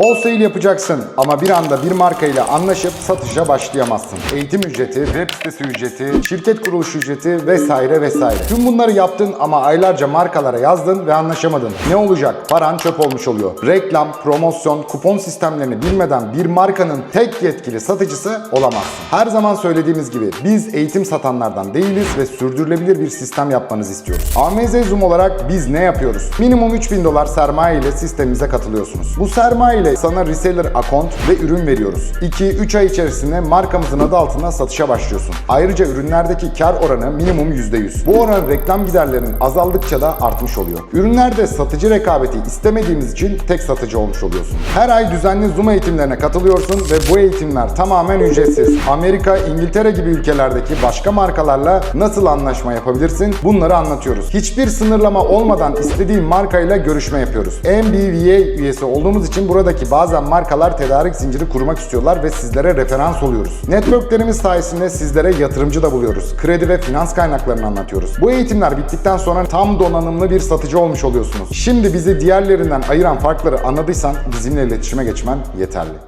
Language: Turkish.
Wholesale yapacaksın ama bir anda bir marka ile anlaşıp satışa başlayamazsın. Eğitim ücreti, web sitesi ücreti, şirket kuruluş ücreti vesaire vesaire. Tüm bunları yaptın ama aylarca markalara yazdın ve anlaşamadın. Ne olacak? Paran çöp olmuş oluyor. Reklam, promosyon, kupon sistemlerini bilmeden bir markanın tek yetkili satıcısı olamazsın. Her zaman söylediğimiz gibi biz eğitim satanlardan değiliz ve sürdürülebilir bir sistem yapmanızı istiyoruz. AMZ Zoom olarak biz ne yapıyoruz? Minimum 3000 dolar sermaye ile sistemimize katılıyorsunuz. Bu sermaye ile sana reseller account ve ürün veriyoruz. 2-3 ay içerisinde markamızın adı altında satışa başlıyorsun. Ayrıca ürünlerdeki kar oranı minimum %100. Bu oran reklam giderlerinin azaldıkça da artmış oluyor. Ürünlerde satıcı rekabeti istemediğimiz için tek satıcı olmuş oluyorsun. Her ay düzenli Zoom eğitimlerine katılıyorsun ve bu eğitimler tamamen ücretsiz. Amerika, İngiltere gibi ülkelerdeki başka markalarla nasıl anlaşma yapabilirsin? Bunları anlatıyoruz. Hiçbir sınırlama olmadan istediğin markayla görüşme yapıyoruz. MBVA üyesi olduğumuz için buradaki bazen markalar tedarik zinciri kurmak istiyorlar ve sizlere referans oluyoruz. Networklerimiz sayesinde sizlere yatırımcı da buluyoruz. Kredi ve finans kaynaklarını anlatıyoruz. Bu eğitimler bittikten sonra tam donanımlı bir satıcı olmuş oluyorsunuz. Şimdi bizi diğerlerinden ayıran farkları anladıysan bizimle iletişime geçmen yeterli.